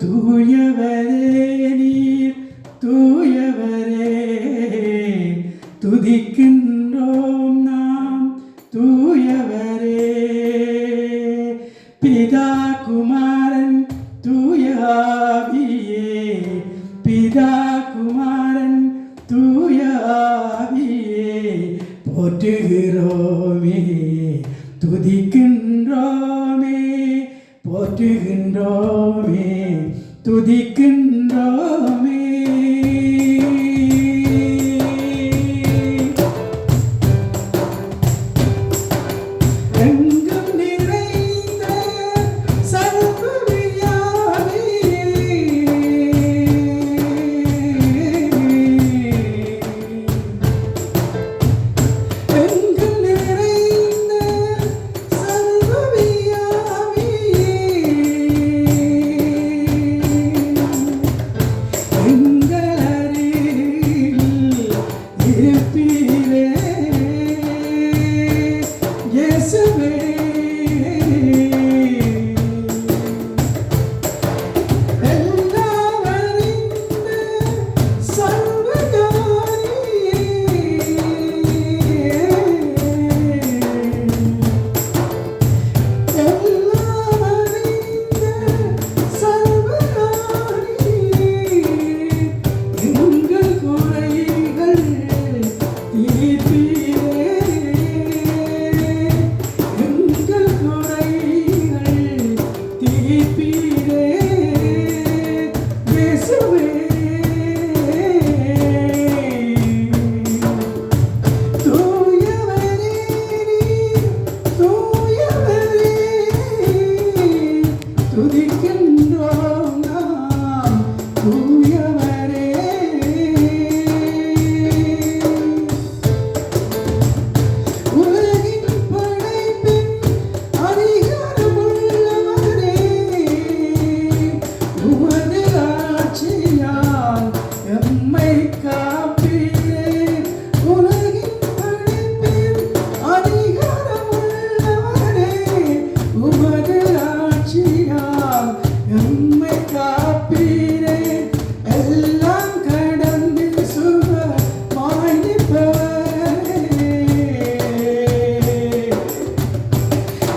തൂയവരേ നീ തൂയവരേ തുതിക്കുന്നോം നാം തൂയവരേ. പിതാകുമാരൻ തൂയാവിയേ പിതാകുമാരൻ തൂയാവിയേ പോറ്റുകിറോമേ തുതിക്കുന്ന போற்றுகின்றோமே துதிக்கின்றோமே. எங்கும் be